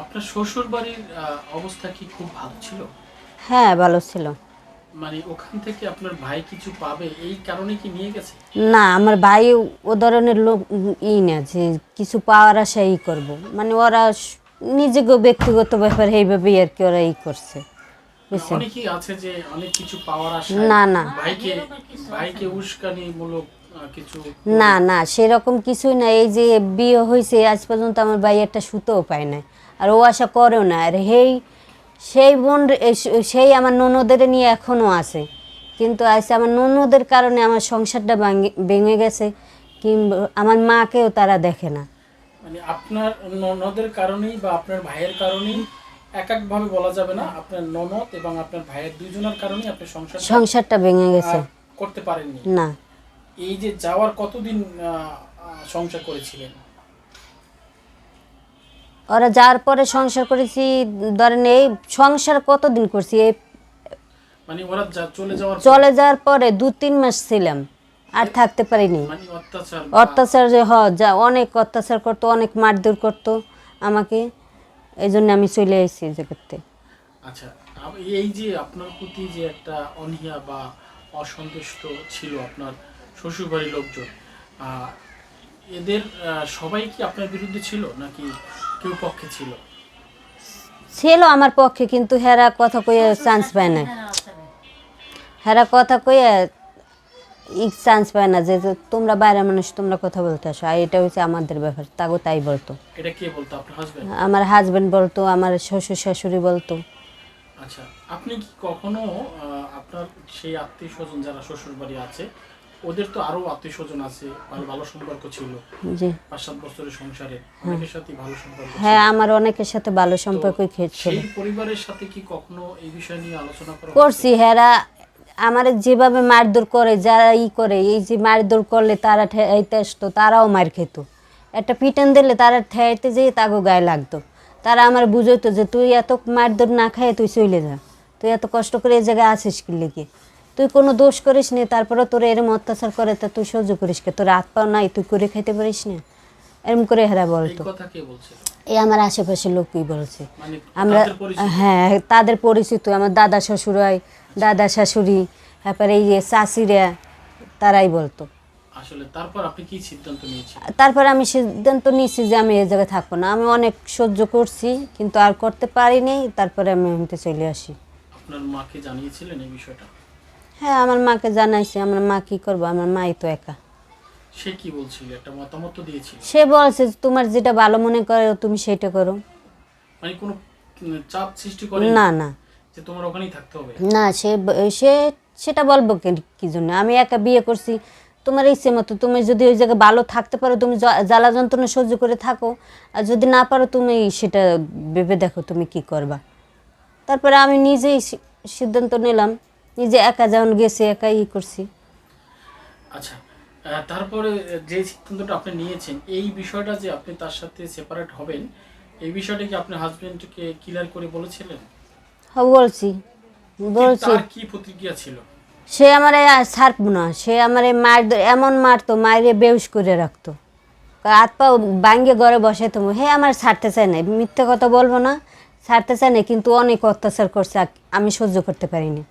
আপনার শ্বশুর বাড়ির অবস্থা কি খুব ভালো ছিল? হ্যাঁ ভালো ছিল। মানে ওখান থেকে আপনার ভাই কিছু পাবে এই কারণে কি নিয়ে গেছে? না আমার ভাই ও ধরনের লোক ই না যে কিছু পাওয়ার আশা ই করব। মানে ওরা নিজেকে ব্যক্তিগত ব্যাপার এইভাবে আর কি ওরা ই করছে। অনেকেই আছে যে অনেক কিছু পাওয়ার আশা না না। ভাইকে ভাইকে উস্কানিমূলক না না সেরকম কিছুই না। এই যে বিয়ে হয়েছে আজ পর্যন্ত আমার ভাই একটা সুতোও পায় না আর ও আশা করেও না। আর সেই সেই বোন সেই আমার ননদের নিয়ে এখনও আছে। কিন্তু আজ আমার ননদের কারণে আমার সংসারটা ভেঙে গেছে কিংবা আমার মাকেও তারা দেখে না। মানে আপনার ননদের কারণেই বা আপনার ভাইয়ের কারণেই এক এক ভাবে বলা যাবে না আপনার ননদ এবং আপনার ভাইয়ের দুইজনের কারণেই আপনি সংসার সংসারটা ভেঙে গেছে। করতে পারেননি। না। এই যে যাওয়ার কতদিন সংসার করেছিলেন? ওরা যাওয়ার পরে সংসার করেছি ধরেন এই সংসার কতদিন করছি? এই মানে ওরা চলে যাওয়ার চলে যাওয়ার পরে দু তিন মাস ছিলাম আর থাকতে পারিনি। মানে অত্যাচার? যে হ যা অনেক অত্যাচার করতো অনেক মারধর করতো আমাকে। এই জন্য আমি চলে এসেছি এই জায়গাতে। আচ্ছা এই যে আপনার প্রতি যে একটা অনীহা বা অসন্তুষ্ট ছিল আপনার শ্বশুরবাড়ির লোকজন এদের সবাই কি আপনার বিরুদ্ধে ছিল নাকি কেউ পক্ষে ছিল? ছিল আমার পক্ষে কিন্তু হেরা কথা কইয়া চান্স পায় না হেরা কথা কইয়া ই চান্স পায় না যে তোমরা বাইরে মানুষ তোমরা কথা বলতে আসো। আর এটা হচ্ছে আমাদের ব্যাপার তাগো তাই বলতো। এটা কে বলতো আপনার হাজবেন্ড আমার হাজবেন্ড বলতো আমার শ্বশুর শাশুড়ি বলতো। আচ্ছা আপনি কি কখনো আপনার সেই আত্মীয় স্বজন যারা শ্বশুর বাড়ি আছে ওদের তো আরও আত্মীয় স্বজন আছে ভালো ভালো সম্পর্ক ছিল। জি। পাঁচ সাত বছরের সংসারে অনেকের সাথে ভালো সম্পর্ক হ্যাঁ আমার অনেকের সাথে ভালো সম্পর্কই খেয়েছিল সেই পরিবারের সাথে কি কখনো এই বিষয় নিয়ে আলোচনা করা করছি হেরা আমার যেভাবে মারধর করে যারা ই করে এই যে মারধর করলে তারা ঠেয়াইতে আসতো তারাও মার খেত। একটা পিটান দিলে তারা ঠেয়াইতে যেয়ে তাকে গায়ে লাগতো। তারা আমার বুঝতো যে তুই এত মারধর না খায় তুই চলে যা। তুই এত কষ্ট করে এই জায়গায় আসিস কি? লিখে তুই কোনো দোষ করিস নি তারপরে তোর এরম অত্যাচার করে তা তুই সহ্য করিস কে? তোর হাত পাও নাই তুই করে খাইতে পারিস না? এরম করে হেরা বলতো। এই আমার আশেপাশের লোকই বলছে। মানে আমরা হ্যাঁ তাদের পরিচিত আমার দাদা শ্বশুর হয় দাদা শাশুড়ি তারপরে এই যে চাষিরা তারাই বলতো। আসলে তারপর আপনি কি সিদ্ধান্ত নিয়েছেন? তারপরে আমি সিদ্ধান্ত নিয়েছি যে আমি এই জায়গায় থাকব না। আমি অনেক সহ্য করছি কিন্তু আর করতে পারিনি তারপরে আমি এমনিতে চলে আসি। আপনার মাকে জানিয়েছিলেন এই বিষয়টা? হ্যাঁ আমার মাকে জানাইছি আমার মা কি করব? আমার মাই তো একা। সে কি বলছিল? একটা মতামত তো দিয়েছিল। সে বলছে তোমার যেটা ভালো মনে করে তুমি সেটা করো। মানে কোনো চাপ সৃষ্টি করে না না। যে তোমার ওখানেই থাকতে হবে? না সে সে সেটা বলব কি- কি জন্য? আমি একা বিয়ে করছি। তোমার ইচ্ছে মতো তুমি যদি ওই জায়গায় ভালো থাকতে পারো তুমি জ্বালা যন্ত্রণা সহ্য করে থাকো। আর যদি না পারো তুমি সেটা ভেবে দেখো তুমি কি করবা। তারপরে আমি নিজেই সিদ্ধান্ত নিলাম। নিজে একা যেমন গেছি একা ই করছি। আচ্ছা তারপরে যে সিদ্ধান্তটা আপনি নিয়েছেন এই বিষয়টা যে আপনি তার সাথে সেপারেট হবেন এই বিষয়টা কি আপনার হাজবেন্ডকে ক্লিয়ার করে বলেছিলেন? হ্যাঁ বলছি। বলছি। তার কি প্রতিক্রিয়া ছিল? সে আমার ছাড়ব না সে আমার মার এমন মারতো মারে বেউস করে রাখতো। হাত পা ভাঙ্গে ঘরে বসাইতো হে আমার ছাড়তে চায় না মিথ্যে কথা বলব না ছাড়তে চায় না কিন্তু অনেক অত্যাচার করছে আমি সহ্য করতে পারিনি।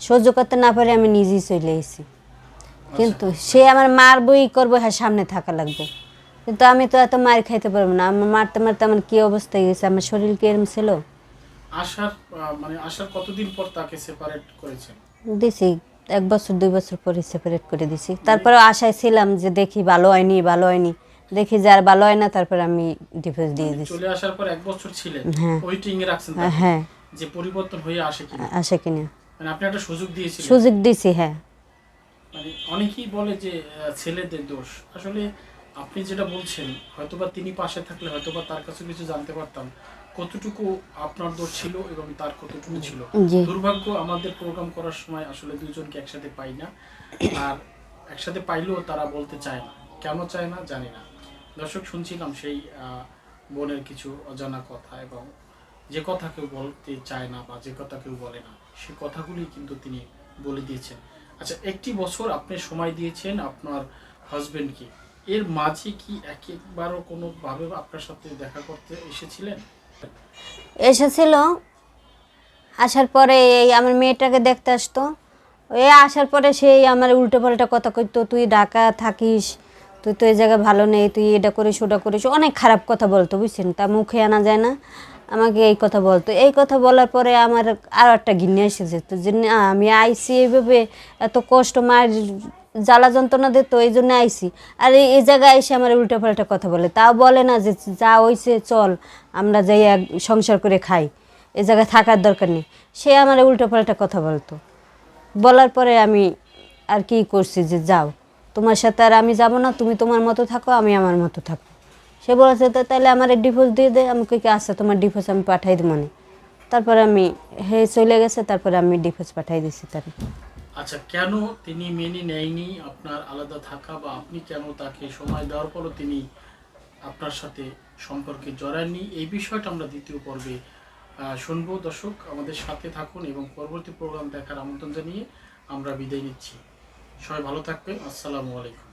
সহ্য করতে না পারে আমি নিজেই চলে এসেছি কিন্তু সে আমার মারবই করব হ্যাঁ সামনে থাকা লাগবে। কিন্তু আমি তো এত মার খাইতে পারব না। আমার মারতে মারতে আমার কী অবস্থা গেছে? আমার শরীর কি এরম ছিল? আসার মানে আসার কতদিন পর তাকে সেপারেট করেছেন? দিছি এক বছর দুই বছর পরে সেপারেট করে দিছি। তারপরে আশায় ছিলাম যে দেখি ভালো হয়নি ভালো হয়নি। দেখি যে আর ভালো হয় না তারপরে আমি ডিভোর্স দিয়ে দিছি। চলে আসার পর এক বছর ছিলেন। হ্যাঁ। ওয়েটিং এ রাখছেন হ্যাঁ, হ্যাঁ। যে পরিবর্তন হয়ে আসে কিনা? আসে কিনা? মানে আপনি একটা সুযোগ দিয়েছিলেন। সুযোগ দিছি হ্যাঁ। মানে অনেকেই বলে যে ছেলেদের দোষ। আসলে আপনি যেটা বলছেন হয়তোবা তিনি পাশে থাকলে হয়তোবা তার কাছে কিছু জানতে পারতাম। কতটুকু আপনার দোষ ছিল এবং তার কতটুকু ছিল? দুর্ভাগ্য আমাদের প্রোগ্রাম করার সময় আসলে দুজনকে একসাথে পাই না। আর একসাথে পাইলেও তারা বলতে চায় না। কেন চায় না জানি না। দর্শক শুনছিলাম সেই আহ, বোনের কিছু অজানা কথা এবং যে কথা কেউ বলতে চায় না বা যে কথা কেউ বলে না, সে কথাগুলি কিন্তু তিনি বলে দিয়েছেন। আচ্ছা একটি বছর আপনি সময় দিয়েছেন আপনার হাজবেন্ডকে। এর মাঝে কি একবারও কোনো ভাবে আপনার সাথে দেখা করতে এসেছিলেন? এসেছিল। আসার পরে এই আমার মেয়েটাকে দেখতে আসতো। এ আসার পরে সেই আমার উল্টো পাল্টা কথা কইতো, তুই ঢাকা থাকিস, তুই তো এই জায়গায় ভালো নেই, তুই এটা করিস, ওটা করিস। অনেক খারাপ কথা বলতো, বুঝছেন? তা মুখে আনা যায় না। আমাকে এই কথা বলতো। এই কথা বলার পরে আমার আরও একটা ঘিন্নে এসে যেত যে আমি আইসি এইভাবে, এত কষ্ট, মায়ের জ্বালা যন্ত্রণা দিত এই জন্য আইসি আর এই- জায়গায় এসে আমার উল্টো পাল্টা কথা বলে। তাও বলে না যে, যা হইছে, চল, আমরা যাই সংসার করে খাই। এ জায়গায় থাকার দরকার নেই। সে আমার উল্টো পাল্টা কথা বলতো। বলার পরে আমি আর কি করছি যে, যাও, তোমার সাথে আর আমি যাব না, তুমি তোমার মতো থাকো, আমি আমার মতো থাকো সে বলেছে, তো তাহলে আমার ডিভোর্স দিয়ে দে। আমি কই কি আচ্ছা তোমার ডিভোর্স আমি পাঠাই দেবো মানে তারপরে আমি, হে চলে গেছে, তারপরে আমি ডিভোর্স পাঠাই দিছি তার আচ্ছা কেন তিনি মেনে নেয়নি আপনার আলাদা থাকা বা আপনি কেন তাকে সময় দেওয়ার পরও তিনি আপনার সাথে সম্পর্কে জড়াননি? এই বিষয়টা আমরা দ্বিতীয় পর্বে শুনব। দর্শক, আমাদের সাথে থাকুন এবং পরবর্তী প্রোগ্রাম দেখার আমন্ত্রণ জানিয়ে আমরা বিদায় নিচ্ছি। সবাই ভালো থাকবেন। আসসালামু আলাইকুম।